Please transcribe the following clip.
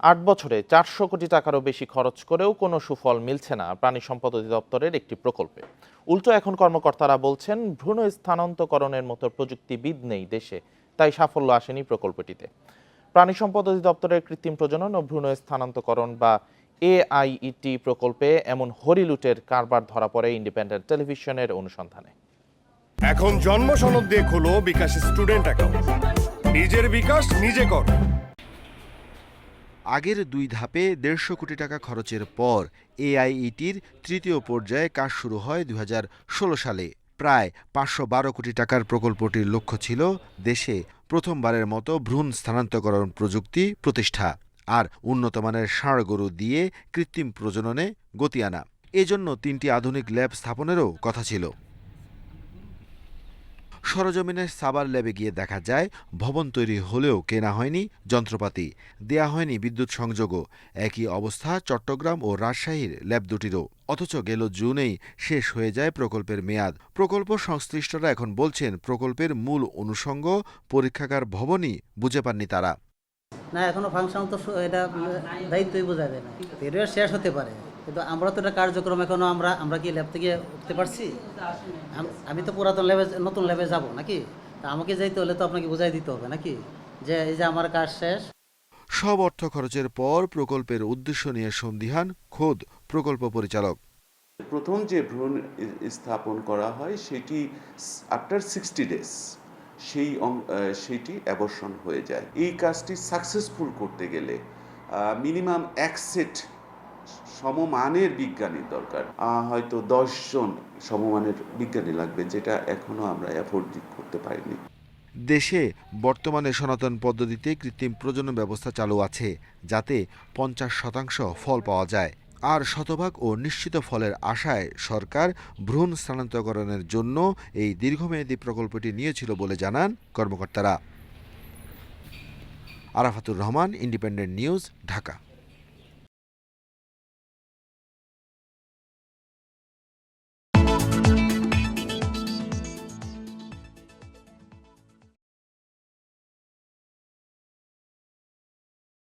আট বছরে চারশো কোটি টাকারও বেশি খরচ করেও কোনো সুফল মিলছে না প্রাণী সম্পদ অধিদপ্তরের একটি প্রকল্পে। উল্টো এখন কর্মকর্তারা বলছেন, ভ্রূণ স্থানান্তকরণের মতো প্রযুক্তিবিদ নেই দেশে, তাই সাফল্য আসেনি প্রকল্পটিতে। প্রাণী সম্পদ অধিদপ্তরের কৃত্রিম প্রজনন ও ভ্রূণ স্থানান্তকরণ বা এআইইটি প্রকল্পে এমন হরিলুটের কারবার ধরা পড়ে ইন্ডিপেন্ডেন্ট টেলিভিশনের অনুসন্ধানে। এখন জন্ম সনদ দিয়ে খোলো বিকাশ স্টুডেন্ট অ্যাকাউন্ট। নিজের বিকাশ নিজে কর। আগের দুই ধাপে দেড়শো কোটি টাকা খরচের পর এআইইটির তৃতীয় পর্যায়ে কাজ শুরু হয় দু হাজার ষোলো সালে। প্রায় পাঁচশো বারো কোটি টাকার প্রকল্পটির লক্ষ্য ছিল দেশে প্রথমবারের মতো ভ্রূণ স্থানান্তকরণ প্রযুক্তি প্রতিষ্ঠা আর উন্নতমানের ষাঁড় গরু দিয়ে কৃত্রিম প্রজননে গতি আনা। এজন্য তিনটি আধুনিক ল্যাব স্থাপনেরও কথা ছিল। সরজমিনের সাবার ল্যাবে গিয়ে দেখা যায়, ভবন তৈরি হলেও কেনা হয়নি যন্ত্রপাতি। দেয়া হয়নি বিদ্যুৎ সংযোগও। একই অবস্থা চট্টগ্রাম ও রাজশাহীর ল্যাব দুটিরও। অথচ গেল জুনেই শেষ হয়ে যায় প্রকল্পের মেয়াদ। প্রকল্প সংশ্লিষ্টরা এখন বলছেন প্রকল্পের মূল অনুষঙ্গ পরীক্ষাগার ভবনই বুঝে পাননি তারা। না, এখনও ফাংশন তো এটা দায়িত্বই বোঝা যায় না। পিরিয়ড শেষ হতে পারে। কিন্তু আমরা তো এটা কার্যক্রম এখনও আমরা আমরা কি ল্যাব থেকে উঠতে পারছি? আমি তো পুরাতন ল্যাবে নতুন ল্যাবে যাব নাকি? তা আমাকে যাইতে হলে তো আপনাকে বুঝাই দিতে হবে নাকি? যে এই যে আমার কাজ শেষ। সব অর্থ খরচের পর প্রকল্পের উদ্দেশ্য নিয়ে সন্দিহান খোদ প্রকল্প পরিচালক। প্রথম যে ভ্রূণ স্থাপন করা হয় সেটি আফটার সিক্সটি ডেজ সেই সেটি অ্যাবর্শন হয়ে যায়। এই কাজটি সাকসেসফুল করতে গেলে মিনিমাম এক সেট সমমানের বিজ্ঞানীর দরকার। হয়তো দশজন সমমানের বিজ্ঞানী লাগবে, যেটা এখনও আমরা অ্যাফোর্ড করতে পারিনি। দেশে বর্তমানে সনাতন পদ্ধতিতে কৃত্রিম প্রজনন ব্যবস্থা চালু আছে, যাতে পঞ্চাশ শতাংশ ফল পাওয়া যায়। আর শতভাগ ও নিশ্চিত ফলের আশায় সরকার ভ্রূণ স্থানান্তকরণের জন্য এই দীর্ঘমেয়াদী প্রকল্পটি নিয়েছিল বলে জানান কর্মকর্তারা। Arafatur Rahman, independent news, Dhaka.